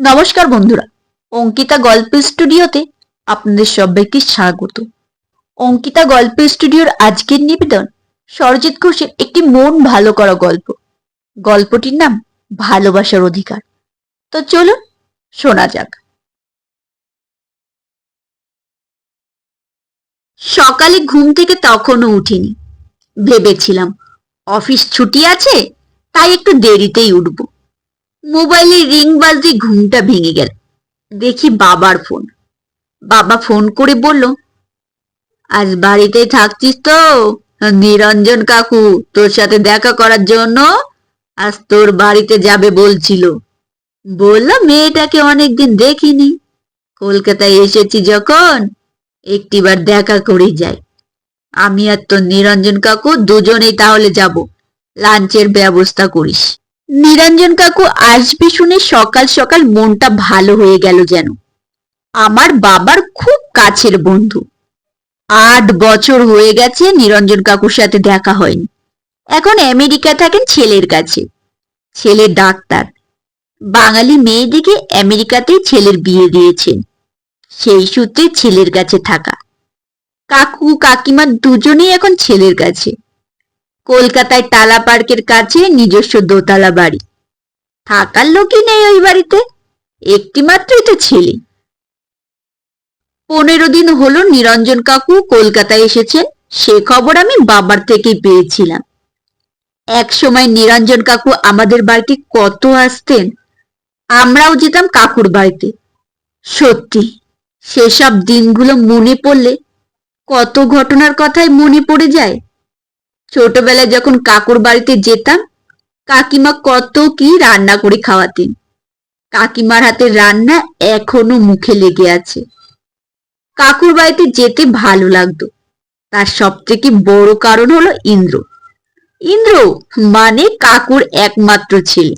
নমস্কার বন্ধুরা, অঙ্কিতা গল্প স্টুডিওতে আপনাদের সবাইকে স্বাগত। অঙ্কিতা গল্প স্টুডিওর আজকের নিবেদন সরজিৎ ঘোষের একটি মন ভালো করা গল্প। গল্পটির নাম ভালোবাসার অধিকার। তো চলুন, শোনা যাক। সকালে ঘুম থেকে তখনও উঠিনি। ভেবেছিলাম, অফিস ছুটি আছে, তাই একটু দেরিতেই উঠবো। মোবাইলে রিং বাজতে ঘুমটা ভেঙে গেল। দেখি বাবার ফোন। বাবা ফোন করে বলল, আজ বাড়িতেই থাকছিস তো? নিরঞ্জন কাকু, তোর সাথে দেখা করার জন্য আজ তোর বাড়িতে যাবে বলছিল। বলল, মেয়েটাকে অনেকদিন দেখিনি। কলকাতায় এসেছি যখন, একটিবার দেখা করে যাই। আমি আর তোর নিরঞ্জন কাকু দুজনেই তাহলে যাব। লাঞ্চের ব্যবস্থা করিস। নিরঞ্জন কাকু, আসবে শুনে সকাল সকাল মনটা ভালো হয়ে গেল যেন। আমার বাবার খুব কাছের বন্ধু। আট বছর হয়ে গেছে নিরঞ্জন কাকুর সাথে দেখা হয়নি। এখন আমেরিকা থাকেন ছেলের কাছে। ছেলে ডাক্তার। বাঙালি মেয়ে দেখে আমেরিকাতেই ছেলের বিয়ে দিয়েছেন। সেই সূত্রে ছেলের কাছে থাকা। কাকু কাকিমা দুজনেই এখন ছেলের কাছে। কলকাতায় টালা পার্কের কাছে নিজস্ব দোতলা বাড়ি। থাকার লোকই নেই ওই বাড়িতে। একটি মাত্রই তো ছেলে। পনেরো দিন হলো নিরঞ্জন কাকু কলকাতায় এসেছেন সে খবর আমি বাবার থেকেই পেয়েছিলাম। এক সময় নিরঞ্জন কাকু আমাদের বাড়িতে কত আসতেন, আমরাও যেতাম কাকুর বাড়িতে। সত্যি, সেসব দিনগুলো মনে পড়লে কত ঘটনার কথাই মনে পড়ে যায়। ছোটবেলায় যখন কাকুর বাড়িতে যেতাম, কাকিমা কত কি রান্না করে খাওয়াতেন। কাকিমার হাতের রান্না এখনও মুখে লেগে আছে। কাকুর বাড়িতে যেতে ভালো লাগতো। তার সব থেকে বড় কারণ হলো ইন্দ্র। ইন্দ্র মানে কাকুর একমাত্র ছেলে।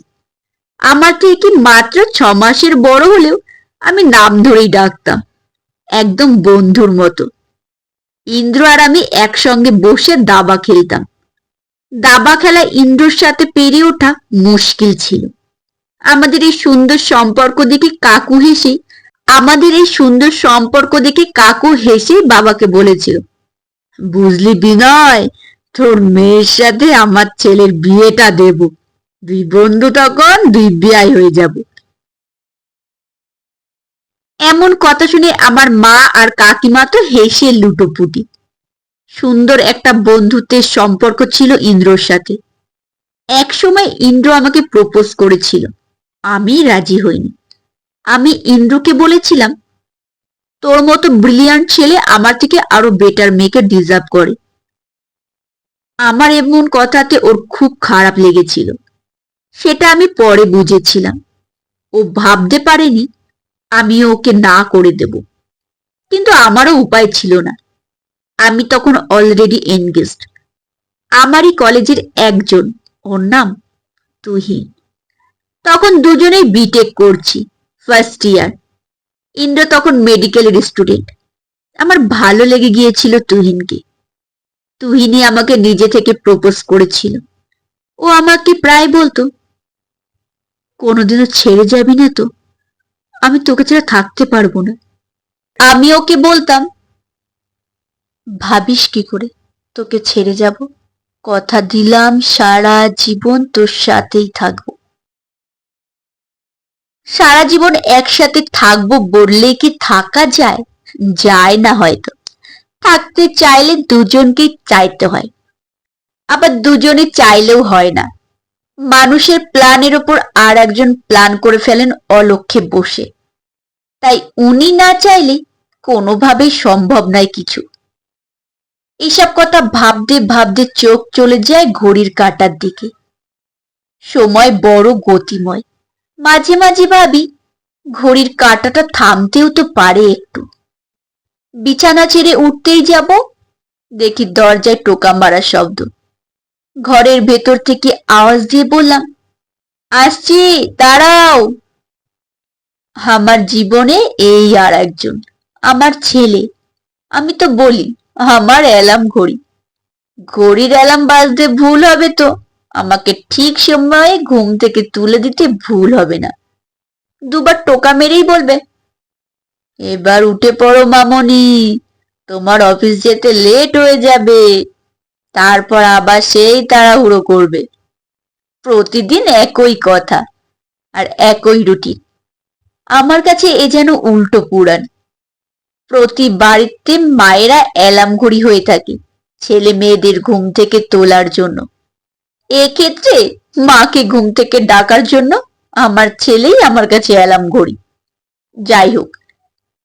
আমার থেকে মাত্র ছ মাসের বড় হলেও আমি নাম ধরেই ডাকতাম। একদম বন্ধুর মতো। ইন্দ্র আর আমি একসঙ্গে বসে দাবা খেলতাম। দাবা খেলা ইন্দ্রর সাথে পেরে ওঠা মুশকিল ছিল। আমাদের এই সুন্দর সম্পর্ক দেখে কাকু হেসে, আমাদের এই সুন্দর সম্পর্ক দেখে কাকু হেসে বাবাকে বলেছিল, বুঝলি বিনয়, তোর মেয়ের সাথে আমার ছেলের বিয়েটা দেব। দুই বন্ধু তখন দুই বিয়াই হয়ে যাব। এমন কথা শুনে আমার মা আর কাকিমা তো হেসে লুটোপুটি। সুন্দর একটা বন্ধুত্বের সম্পর্ক ছিল ইন্দ্রর সাথে। এক সময় ইন্দ্র আমাকে প্রপোজ করেছিল। আমি রাজি হইনি। আমি ইন্দ্রকে বলেছিলাম, তোর মতো ব্রিলিয়ান্ট ছেলে আমার থেকে আরও বেটার মেয়েকে ডিজার্ভ করে। আমার এমন কথাতে ওর খুব খারাপ লেগেছিল। সেটা আমি পরে বুঝেছিলাম। ও ভাবতে পারেনি আমি ওকে না করে দেব। কিন্তু আমারও উপায় ছিল না। আমি তখন অলরেডি এনগেজড আমারই কলেজের একজন, ওর নাম তুহিন। তখন দুজনেই বিটেক করছি ফার্স্ট ইয়ার ইন্দ্র তখন মেডিকেলের স্টুডেন্ট আমার ভালো লেগে গিয়েছিল তুহিনকে। তুহিনই আমাকে নিজে থেকে প্রপোজ করেছিল। ও আমাকে প্রায় বলতো, কোনোদিনও ছেড়ে যাবি না তো? আমি তোকে ছাড়া থাকতে পারব না। আমি ওকে বলতাম, ভাবিস কি করে? তোকে ছেড়ে যাব। কথা দিলাম, সারা জীবন তোর সাথেই থাকব। সারা জীবন একসাথে থাকব বললে কি থাকা যায়? যায় না হয়তো। থাকতে চাইলে দুজনকেই চাইতে হয়। আবার দুজনে চাইলেও হয় না। মানুষের প্ল্যানের ওপর আর একজন প্ল্যান করে ফেলেন অলক্ষে বসে। তাই উনি না চাইলে কোনোভাবেই সম্ভব নয় কিছু। এসব কথা ভাবতে ভাবতে চোখ চলে যায় ঘড়ির কাটার দিকে। সময় বড় গতিময়। মাঝে মাঝে ভাবি, ঘড়ির কাঁটাটা থামতেও তো পারে একটু। বিছানা ছেড়ে উঠতেই যাব, দেখি দরজায় টোকা মারা শব্দ। ঘরের ভেতর থেকে আওয়াজ দিয়ে বললাম, আসছি, দাঁড়াও। আমার জীবনে এই আর একজন, আমার ছেলে। আমি তো বলি, আমার অ্যালার্ম ঘড়ি। ঘড়ির অ্যালার্ম বাজতে ভুল হবে তো, আমাকে ঠিক সময়ে ঘুম থেকে তুলে দিতে ভুল হবে না। দুবার টোকা মেরেই বলবে, এবার উঠে পড়ো মামনি, তোমার অফিস যেতে লেট হয়ে যাবে। তারপর আবার সেই তাড়াহুড়ো করবে। প্রতিদিন একই কথা আর একই রুটিন। আমার কাছে এ যেন উল্টো পুরাণ। প্রতি বাড়িতে মায়েরা অ্যালার্ম ঘড়ি হয়ে থাকে ছেলে মেয়েদের ঘুম থেকে তোলার জন্য। এক্ষেত্রে মাকে ঘুম থেকে ডাকার জন্য আমার ছেলেই আমার কাছে অ্যালার্ম ঘড়ি। যাই হোক,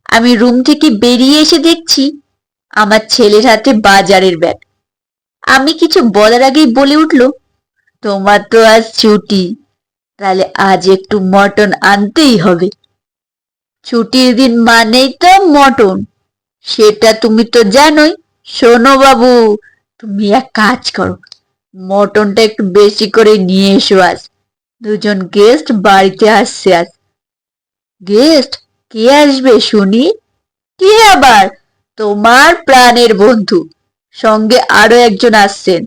আমি রুম থেকে বেরিয়ে এসে দেখছি আমার ছেলের হাতে বাজারের ব্যাগ। আমি কিছু বলার আগেই বলে উঠল, তোমার তো আজ ছুটি, তাহলে আজ একটু মটন আনতেই হবে। ছুটির দিন মানেই তো মটন, সেটা তুমি তো জানোই। শোনো বাবু, তুমি এক কাজ করো, মটনটা একটু বেশি করে নিয়ে এসো আজ। দুজন গেস্ট বাড়িতে আসছে আজ। গেস্ট কে আসবে শুনি? কে আবার? তোমার প্রাণের বন্ধু। সঙ্গে আরও একজন আসছেন।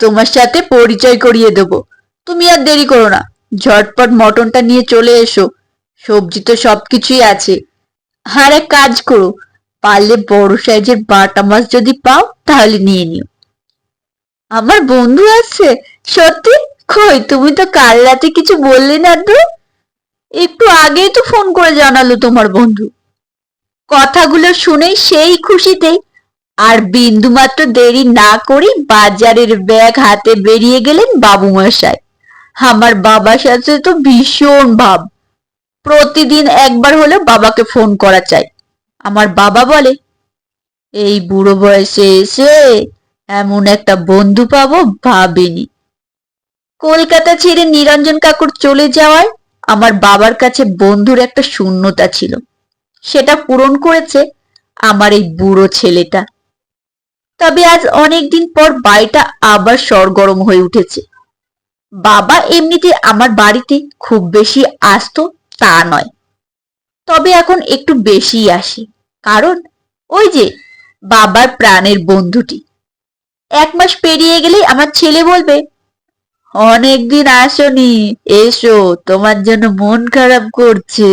তোমার সাথে পরিচয় করিয়ে দেব। তুমি আর দেরি করো না। ঝটপট মটনটা নিয়ে চলে এসো। সবজি তো সবকিছুই আছে। আর এক কাজ করো। পারলে বড় সাইজের বাটা মাছ যদি পাও, তাহলে নিয়ে নিও। আমার বন্ধু আছে। সত্যি? কই, তুমি তো কাল রাতে কিছু বললে না তো? একটু আগেই তো ফোন করে জানালো তোমার বন্ধু। কথাগুলো শুনে সেই খুশিতে আর বিন্দুমাত্র দেরি না করে বাজারের ব্যাগ হাতে বেরিয়ে গেলেন বাবু মশাই আমার বাবার সাথে তো ভীষণ ভাব। প্রতিদিন একবার হলে বাবাকে ফোন করা চাই। আমার বাবা বলে, এই বুড়ো বয়সে এসে এমন একটা বন্ধু পাবো ভাবিনি। কলকাতা ছেড়ে নিরঞ্জন কাকুর চলে যাওয়ায় আমার বাবার কাছে বন্ধুর একটা শূন্যতা ছিল। সেটা পূরণ করেছে আমার এই বুড়ো ছেলেটা। তবে আজ অনেকদিন পর বাড়িটা আবার সরগরম হয়ে উঠেছে। বাবা এমনিতে আমার বাড়িতে খুব বেশি আসতো তা নয়। তবে এখন একটু বেশি আসে। কারণ ওই যে বাবার প্রাণের বন্ধুটি। এক মাস পেরিয়ে গেলেই আমার ছেলে বলবে, অনেকদিন আসনি, এসো, তোমার জন্য মন খারাপ করছে।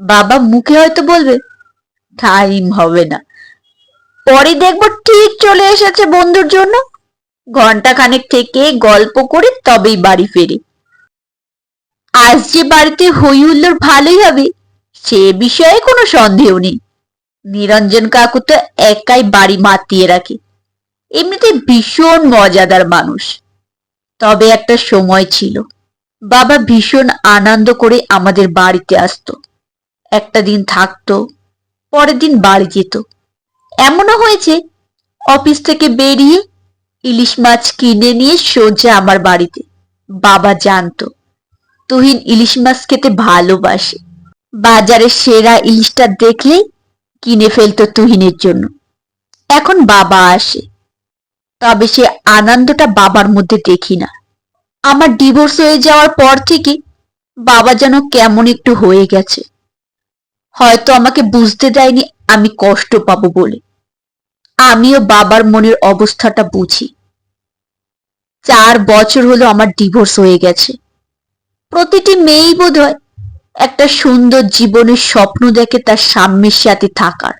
বাবা মুখে হয়তো বলবে, টাইম হবে না। পরে দেখব ঠিক চলে এসেছে বন্ধুর জন্য। ঘণ্টা খানেক থেকে গল্প করে তবেই বাড়ি ফেরে। আজ যে বাড়িতে হই হুল্লোড় ভালোই হবে, সে বিষয়ে কোনো সন্দেহ নেই। নিরঞ্জন কাকু তো একাই বাড়ি মাতিয়ে রাখে। এমনিতে ভীষণ মজাদার মানুষ। তবে একটা সময় ছিল, বাবা ভীষণ আনন্দ করে আমাদের বাড়িতে আসতো। একটা দিন থাকতো, পরের দিন বাড়ি যেত। এমনও হয়েছে, অফিস থেকে বেরিয়ে ইলিশ মাছ কিনে নিয়ে সোজা আমার বাড়িতে। বাবা জানতো, তুহিন ইলিশ মাছ খেতে ভালোবাসে। বাজারে সেরা ইলিশটা দেখলেই কিনে ফেলতো তুহিনের জন্য। এখন বাবা আসে, তবে সে আনন্দটা বাবার মধ্যে দেখি না। আমার ডিভোর্স হয়ে যাওয়ার পর থেকে বাবা যেন কেমন একটু হয়ে গেছে। হয়তো আমাকে বুঝতে দেয়নি আমি কষ্ট পাবো বলে। আমিও বাবার মনের অবস্থাটা বুঝি। চার বছর হলো আমার ডিভোর্স হয়ে গেছে। প্রতিটি মেয়েই বোধ হয় একটা সুন্দর জীবনের স্বপ্ন দেখে তার স্বামীর সাথে থাকার।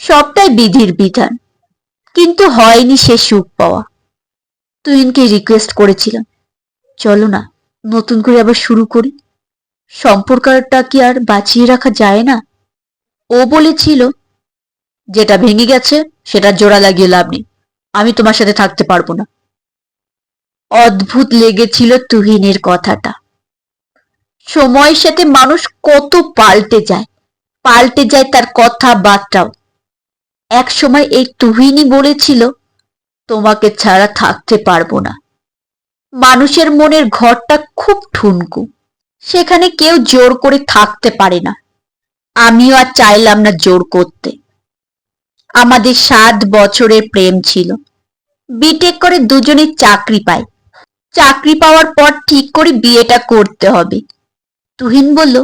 সবটাই বিধির বিধান, কিন্তু হয়নি সে সুখ পাওয়া। তুহিনকে রিকোয়েস্ট করেছিলাম, চলো না, নতুন করে আবার শুরু করি। সম্পর্কটা কি আর বাঁচিয়ে রাখা যায় না? ও বলেছিল যেটা ভেঙে গেছে সেটা জোড়া লাগিয়ে লাভ নেই। আমি তোমার সাথে থাকতে পারব না। অদ্ভুত লেগেছিল তুহিনের কথাটা। সময়ের সাথে মানুষ কত পাল্টে যায়। পাল্টে যায় তার কথাবার্তাও। এক সময় এই তুহিনই বলেছিল, তোমাকে ছাড়া থাকতে পারব না। মানুষের মনের ঘরটা খুব ঠুনকু। সেখানে কেউ জোর করে থাকতে পারে না। আমিও আর চাইলাম না জোর করতে। আমাদের সাত বছরের প্রেম ছিল। বিটেক করে দুজনে চাকরি পাই চাকরি পাওয়ার পর ঠিক করে বিয়েটা করতে হবে। তুহিন বলল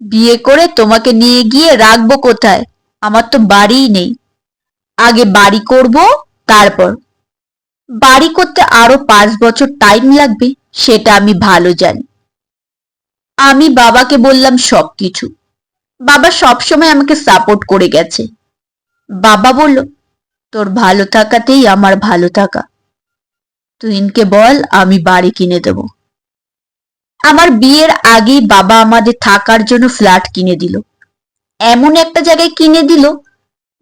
বিয়ে করে তোমাকে নিয়ে গিয়ে রাখব কোথায়? আমার তো বাড়িই নেই। আগে বাড়ি করব, তারপর। বাড়ি করতে আরও পাঁচ বছর টাইম লাগবে, সেটা আমি ভালো জানি। আমি বাবাকে বললাম সবকিছু। বাবা সবসময় আমাকে সাপোর্ট করে গেছে। বাবা বলল, তোর ভালো থাকাতেই আমার ভালো থাকা। তুইনকে বল, আমি বাড়ি কিনে দেব। আমার বিয়ের আগেই বাবা আমাদের থাকার জন্য ফ্ল্যাট কিনে দিল। এমন একটা জায়গায় কিনে দিল,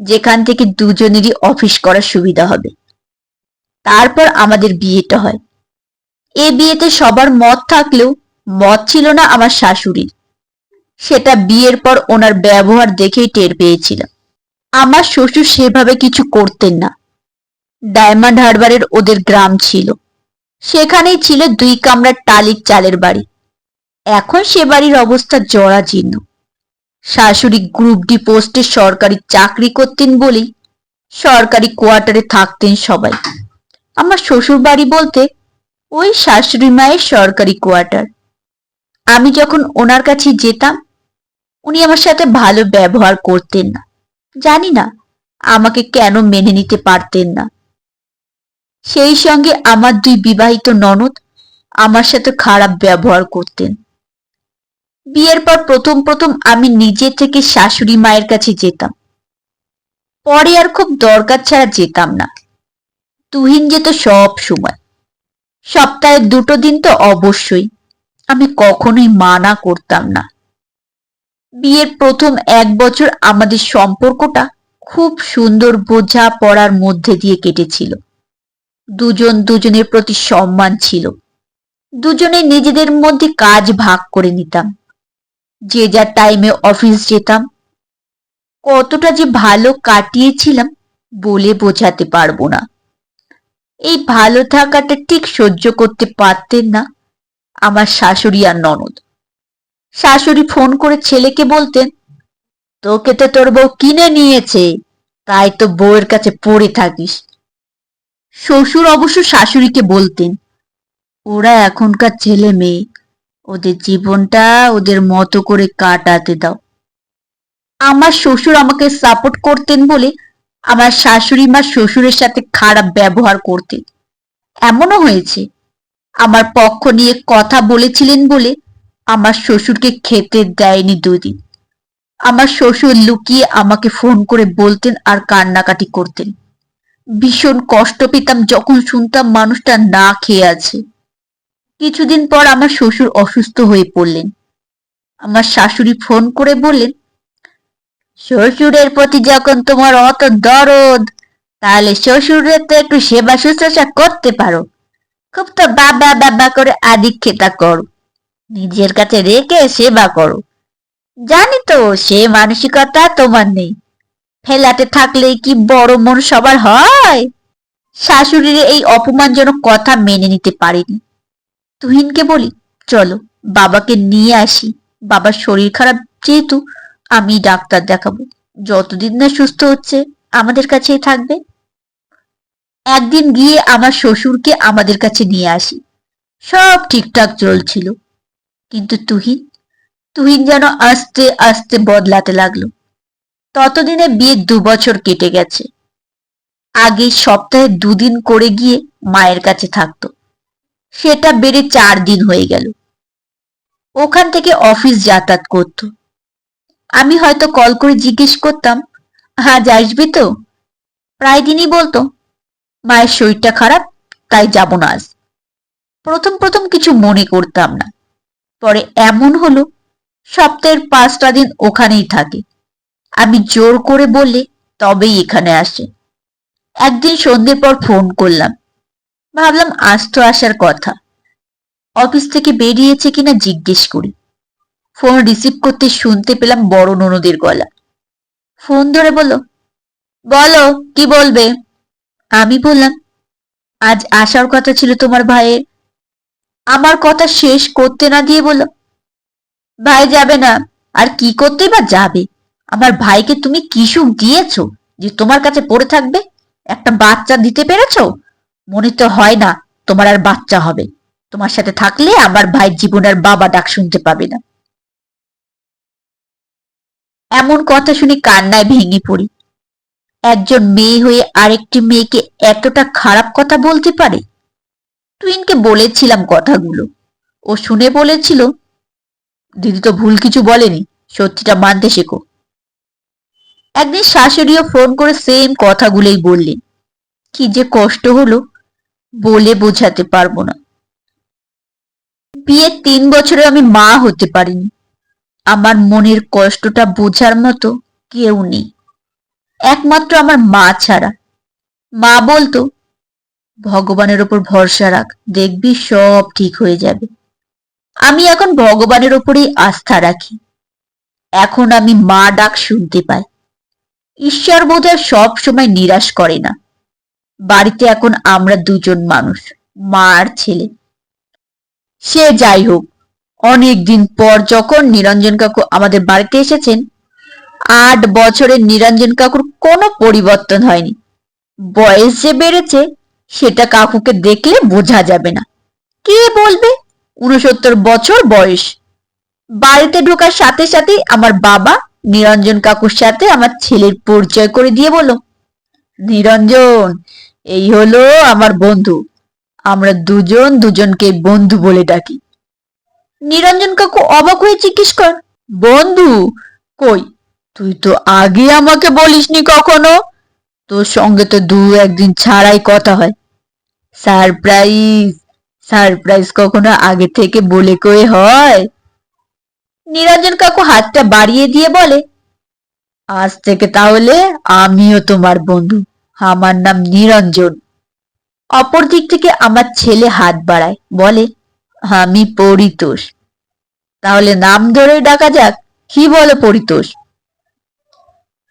যেখান থেকে দুজনেরই অফিস করার সুবিধা হবে। তারপর আমাদের বিয়েটা হয়। এ বিয়েতে সবার মত থাকলেও মত ছিল না আমার শাশুড়ির। সেটা বিয়ের পর ওনার ব্যবহার দেখেই টের পেয়েছিলাম। আমার শ্বশুর সেভাবে কিছু করতেন না। ডায়মন্ড হারবারের ওদের গ্রাম ছিল। সেখানেই ছিল দুই কামরার টালির চালের বাড়ি। এখন সে বাড়ির অবস্থা জরাজীর্ণ। শাশুড়ি গ্রুপ ডি পোস্টে সরকারি চাকরি করতেন বলেই সরকারি কোয়ার্টারে থাকতেন সবাই। আমার শ্বশুর বাড়ি বলতে ওই শাশুড়ি মায়ের সরকারি কোয়ার্টার। আমি যখন ওনার কাছে যেতাম, উনি আমার সাথে ভালো ব্যবহার করতেন না। জানি না, আমাকে কেন মেনে নিতে পারতেন না। সেই সঙ্গে আমার দুই বিবাহিত ননদ আমার সাথে খারাপ ব্যবহার করতেন। বিয়ের পর প্রথম প্রথম আমি নিজে থেকে শাশুড়ি মায়ের কাছে যেতাম। পরে আর খুব দরকার ছাড়া যেতাম না। তুহিন যেত সব সময়। সপ্তাহে দুটো দিন তো অবশ্যই। আমি কখনোই মানা করতাম না। বিয়ের প্রথম এক বছর আমাদের সম্পর্কটা খুব সুন্দর বোঝা পড়ার মধ্যে দিয়ে কেটেছিল। দুজন দুজনের প্রতি সম্মান ছিল। দুজনে নিজেদের মধ্যে কাজ ভাগ করে নিতাম। যে যা টাইমে অফিস যেতাম। কতটা যে ভালো কাটিয়েছিলাম বলে বোঝাতে পারব না। এই ভালো থাকাটা ঠিক সহ্য করতে পারতেন না আমার শাশুড়ি আর ননদ। শাশুড়ি ফোন করে ছেলেকে বলতেন, তোকে তো তোর বউ কিনে নিয়েছে, তাই তো বউয়ের কাছে পড়ে থাকিস। শ্বশুর অবশ্য শাশুড়িকে বলতেন, ওরা এখনকার ছেলে মেয়ে, ওদের জীবনটা ওদের মতো করে কাটাতে দাও। আমার শ্বশুর আমাকে সাপোর্ট করতেন বলে আমার শাশুড়ি মা শ্বশুরের সাথে খারাপ ব্যবহার করতেন। এমনও হয়েছে। আমার পক্ষ নিয়ে কথা বলেছিলেন বলে আমার শ্বশুরকে খেতে দেয়নি দুদিন। আমার শ্বশুর লুকিয়ে আমাকে ফোন করে বলতেন আর কান্নাকাটি করতেন। ভীষণ কষ্ট পেতাম যখন শুনতাম মানুষটা না খেয়ে আছে। কিছুদিন পর আমার শ্বশুর অসুস্থ হয়ে পড়লেন। আমার শাশুড়ি ফোন করে বললেন, শ্বশুরের প্রতি যখন তোমার অত দরদ, তাহলে শ্বশুরের তো একটু সেবা শুশ্রূষা করতে পারো। খুব তো বাবা বাবা করে আদিক্ষেতা করো। নিজের কাছে রেখে সেবা করো। জানি তো সে মানসিকতা তোমার নেই। ফেলাতে থাকলে কি বড় মন সবার হয়? শাশুড়ির এই অপমানজনক কথা মেনে নিতে পারিনি। তুহিনকে বলি, চলো, বাবাকে নিয়ে আসি। বাবার শরীর খারাপ যেহেতু, আমি ডাক্তার দেখাবো। যতদিন না সুস্থ হচ্ছে, আমাদের কাছেই থাকবে। একদিন গিয়ে আমার শ্বশুরকে আমাদের কাছে নিয়ে আসি। সব ঠিকঠাক চলছিল। কিন্তু তুহিন তুহিন যেন আস্তে আস্তে বদলাতে লাগল। ততদিনে বিয়ে দু বছর কেটে গেছে। আগে সপ্তাহে দুদিন করে গিয়ে মায়ের কাছে থাকতো। সেটা বেড়ে চার দিন হয়ে গেল। ওখান থেকে অফিস যাতায়াত করত। আমি হয়তো কল করে জিজ্ঞেস করতাম, আজ আসবি তো? প্রায় দিনই বলতো, মায়ের শরীরটা খারাপ, তাই যাব না আজ। প্রথম প্রথম কিছু মনে করতাম না। পরে এমন হলো, সপ্তাহের পাঁচটা দিন ওখানেই থাকে। আমি জোর করে বললে, তবেই এখানে আসে। একদিন সন্ধ্যের পর ফোন করলাম। ভাবলাম, আজ তো আসার কথা। অফিস থেকে বেরিয়েছে কিনা জিজ্ঞেস করি। ফোন রিসিভ করতে শুনতে পেলাম বড় ননদের গলা। ফোন ধরে বলল, বলো, কি বলবে? আমি বললাম, আজ আসার কথা ছিল তোমার ভাইয়ের। আমার কথা শেষ করতে না দিয়ে বলল, ভাই যাবে না। আর কি করতেই বা যাবে? আমার ভাইকে তুমি কি সুখ দিয়েছ যে তোমার কাছে পড়ে থাকবে? একটা বাচ্চা দিতে পেরেছ? মনে তো হয় না তোমার আর বাচ্চা হবে। তোমার সাথে থাকলে আমার ভাই জীবনের বাবা ডাক শুনতে পাবে না। এমন কথা শুনে কান্নায় ভেঙে পড়ি। একজন মেয়ে হয়ে আরেকটি মেয়েকে এতটা খারাপ কথা বলতে পারে? টুইনকে বলেছিলাম কথাগুলো। ও শুনে বলেছিল, দিদি তো ভুল কিছু বলেনি, সত্যিটা মানতে শেখো। একদিন শাশুড়িও ফোন করে সেম কথাগুলোই বললেন। কি যে কষ্ট হলো, বলে বোঝাতে পারব না। বিয়ের তিন বছরে আমি মা হতে পারিনি। আমার মনের কষ্টটা বোঝার মতো কেউ নেই। একমাত্র আমার মা ছাড়া। মা বলতো ভগবানের ওপর ভরসা রাখ। দেখবি সব ঠিক হয়ে যাবে। আমি এখন ভগবানের ওপরেই আস্থা রাখি। এখন আমি মা ডাক শুনতে পাই। ঈশ্বর বোধহয় সব সময় নিরাশ করে না। বাড়িতে এখন আমরা দুজন মানুষ, মা আর ছেলে। সে যাই হোক অনেক দিন পর যখন নিরঞ্জন কাকু আমাদের বাড়িতে এসেছেন, আট বছরের নিরঞ্জন কাকুর কোনো পরিবর্তন হয়নি। বয়স যে বেড়েছে সেটা কাকুকে দেখলে বোঝা যাবে না। কে বলবে? উনসত্তর বছর বয়স। বাড়িতে ঢোকার সাথে সাথে আমার বাবা নিরঞ্জন কাকুর সাথে আমার ছেলের পরিচয় করে দিয়ে বলল, নিরঞ্জন, এই হলো আমার বন্ধু। আমরা দুজন দুজনকে বন্ধু বলে ডাকি নিরঞ্জন কাকু অবাক হয়ে জিজ্ঞেস কর বন্ধু, কই? তুই তো আগে আমাকে বলিসনি কখনো? তোর সঙ্গে তো দু একদিন ছাড়াই কথা হয়। সারপ্রাইজ সারপ্রাইজ কখনো আগে থেকে বলে কয়ে হয়। নিরঞ্জন কাকু হাতটা বাড়িয়ে দিয়ে বলে, আজ থেকে তাহলে আমিও তোমার বন্ধু, আমার নাম নিরঞ্জন। অপর দিক থেকে আমার ছেলে হাত বাড়ায়, বলে, আমি পরিতোষ। তাহলে নাম ধরে ডাকা যাক, কি বলে পরিতোষ?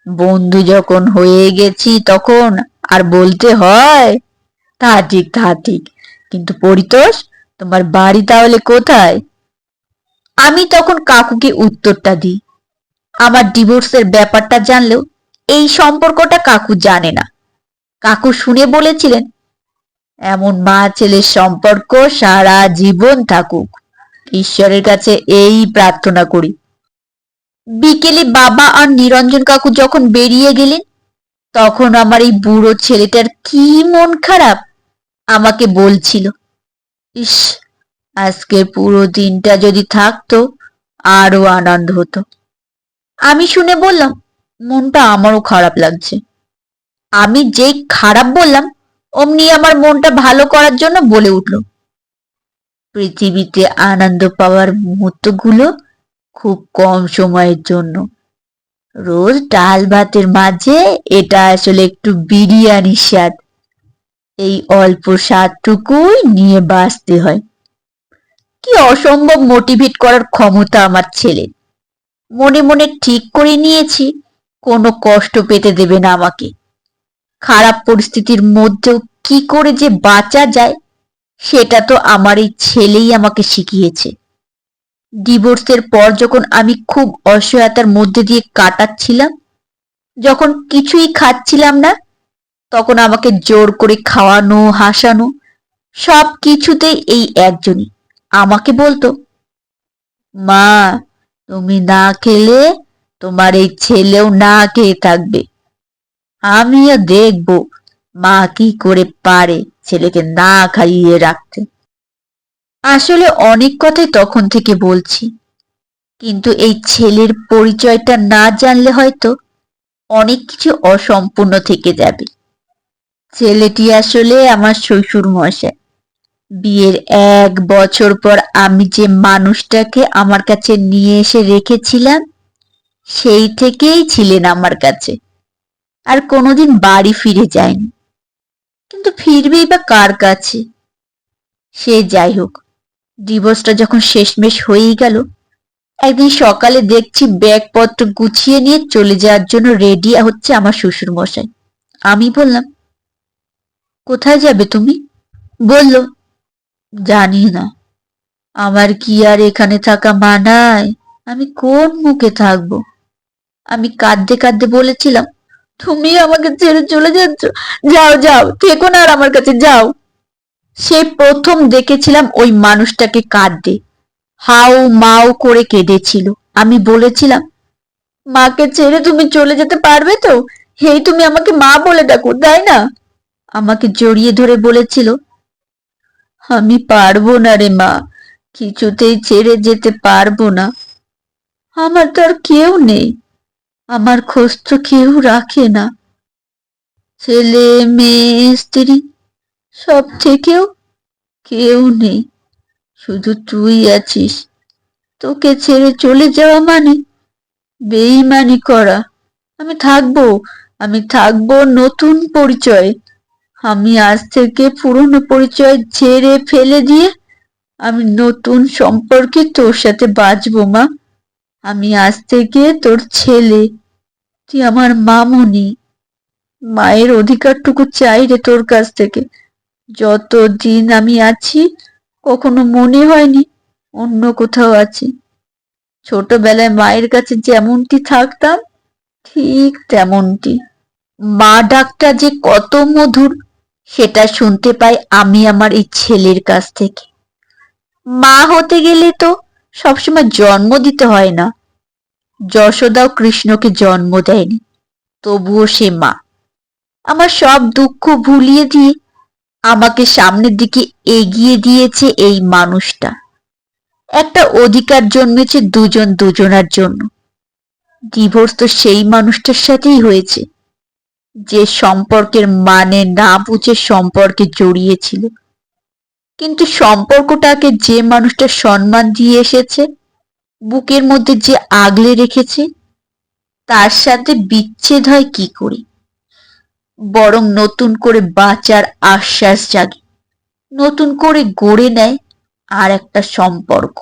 বন্ধু যখন হয়ে গেছি তখন আর বলতে হয়? তা ঠিক তা ঠিক। কিন্তু পরিতোষ, তোমার বাড়ি তাহলে কোথায়? আমি তখন কাকুকে উত্তরটা দিই। আমার ডিভোর্সের ব্যাপারটা জানলেও এই সম্পর্কটা কাকু জানে না। কাকু শুনে বলেছিলেন, এমন মা ছেলের সম্পর্ক সারা জীবন থাকুক। ঈশ্বরের কাছে এই প্রার্থনা করি। বিকেলে বাবা আর নিরঞ্জন কাকু যখন বেরিয়ে গেলেন, তখন আমার এই বুড়ো ছেলেটার কি মন খারাপ আমাকে বলছিল। ইস আজকে পুরো দিনটা যদি থাকতো, আরও আনন্দ হতো। আমি শুনে বললাম, মনটা আমারও খারাপ লাগছে। আমি যেই খারাপ বললাম, অমনি আমার মনটা ভালো করার জন্য বলে উঠল। পৃথিবীতে আনন্দ পাওয়ার মুহূর্তগুলো খুব কম সময়ের জন্য। রোজ ডাল ভাতের মাঝে এটা আসলে একটু বিরিয়ানির স্বাদ। এই অল্প স্বাদটুকুই নিয়ে বাঁচতে হয়। কি অসম্ভব মোটিভেট করার ক্ষমতা আমার ছেলে। মনে মনে ঠিক করে নিয়েছি, কোনো কষ্ট পেতে দেবে না আমাকে। খারাপ পরিস্থিতির মধ্যেও কি করে যে বাঁচা যায়, সেটা তো আমার এই ছেলেই আমাকে শিখিয়েছে। ডিভোর্সের পর যখন আমি খুব অসহায়তার মধ্যে দিয়ে কাটাচ্ছিলাম, যখন কিছুই খাচ্ছিলাম না, তখন আমাকে জোর করে খাওয়ানো, হাসানো, সব কিছুতেই এই একজনই আমাকে বলতো, মা, তুমি না খেলে তোমার এই ছেলেও না খেয়ে থাকবে। আমিও দেখব মা কি করে পারে ছেলেকে না খাইয়ে রাখতে। আসলে অনেক কথাই তখন থেকে বলছি। কিন্তু এই ছেলের পরিচয়টা না জানলে হয়তো অনেক কিছু অসম্পূর্ণ থেকে যাবে। ছেলেটি আসলে আমার শ্বশুর মশাই বিয়ের এক বছর পর আমি যে মানুষটাকে আমার কাছে নিয়ে এসে রেখেছিলাম, সেই থেকেই ছিলেন আমার কাছে। আর কোনোদিন বাড়ি ফিরে যায়নি। কিন্তু ফিরবেই বা কার কাছে? সে যাই হোক ডিভোর্সটা যখন শেষমেশ হয়েই গেল, একদিন সকালে দেখছি ব্যাগপত্র গুছিয়ে নিয়ে চলে যাওয়ার জন্য রেডি হচ্ছে আমার শ্বশুর মশাই আমি বললাম, কোথায় যাবে তুমি? বলল, জানি না। আমার কি আর এখানে থাকা মানায়? আমি কোন মুখে থাকব? আমি কাঁদতে কাঁদতে বলেছিলাম, তুমি আমাকে ছেড়ে চলে যাচ্ছ। যাও যাও, থেকো না আর আমার কাছে, যাও। সে প্রথম দেখেছিলাম ওই মানুষটাকে কাঁদতে। হাউ মাউ করে কেঁদেছিল। আমি বলেছিলাম, মাকে ছেড়ে তুমি চলে যেতে পারবে তো? হেই, তুমি আমাকে মা বলে ডাকো, তাই না? আমাকে জড়িয়ে ধরে বলেছিল, আমি পারব না রে মা, কিছুতেই ছেড়ে যেতে পারব না। আমার তো আর কেউ নেই, আমার খোঁজ তো কেউ রাখে না। ছেলে, মেয়ে, স্ত্রী সব থেকেও কেউ নেই। শুধু তুই আছিস। তোকে ছেড়ে চলে যাওয়া মানে বেইমানি করা। আমি থাকব আমি থাকব নতুন পরিচয়। আমি আজ থেকে পুরনো পরিচয় ছেড়ে ফেলে দিয়ে আমি নতুন সম্পর্কে তোর সাথে বাঁচবো, মা। আমি আজ থেকে তোর ছেলে। তুই আমার মামনি। মায়ের অধিকারটুকু চাই রে তোর কাছ থেকে। যত দিন আমি আছি, কখনো মনে হয়নি অন্য কোথাও আছি। ছোটবেলায় মায়ের কাছে যেমনটি থাকতাম, ঠিক তেমনটি। মা ডাকটা যে কত মধুর, সেটা শুনতে পাই আমি আমার এই ছেলের কাছ থেকে। মা হতে গেলে তো সবসময় জন্ম দিতে হয় না। যশোদাও কৃষ্ণকে জন্ম দেয়নি, তবুও সে মা। আমার সব দুঃখ ভুলিয়ে দিয়ে আমাকে সামনের দিকে এগিয়ে দিয়েছে এই মানুষটা। একটা অধিকার জন্মেছে দুজন দুজনার জন্য। ডিভোর্স তো সেই মানুষটার সাথেই হয়েছে। যে সম্পর্কের মানে না বুঝে সম্পর্কে জড়িয়েছিল। কিন্তু সম্পর্কটাকে যে মানুষটা সম্মান দিয়ে এসেছে, বুকের মধ্যে যে আগলে রেখেছে, তার সাথে বিচ্ছেদ হয় কি করে? বরং নতুন করে বাঁচার আশ্বাস জাগে। নতুন করে গড়ে নেয় আর একটা সম্পর্ক।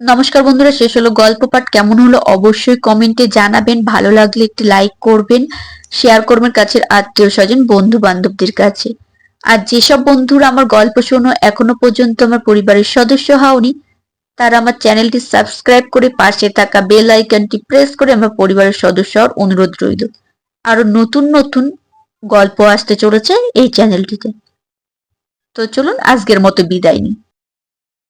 নমস্কার বন্ধুরা, শেষ হলো গল্প পাঠ। কেমন হলো অবশ্যই কমেন্টে জানাবেন। ভালো লাগলে একটি লাইক করবেন শেয়ার করবেন কাছের আত্মীয় স্বজন বন্ধু বান্ধবদের কাছে। আর যেসব বন্ধুরা আমার গল্প শোনো এখনও পর্যন্ত আমার পরিবারের সদস্য হওনি, তারা আমার চ্যানেলটি সাবস্ক্রাইব করে পাশে থাকা বেল আইকনটি প্রেস করে আমার পরিবারের সদস্য হওয়ার অনুরোধ রইল। আরও নতুন নতুন গল্প আসতে চলেছে এই চ্যানেলটিতে তো চলুন, আজকের মতো বিদায় নিই।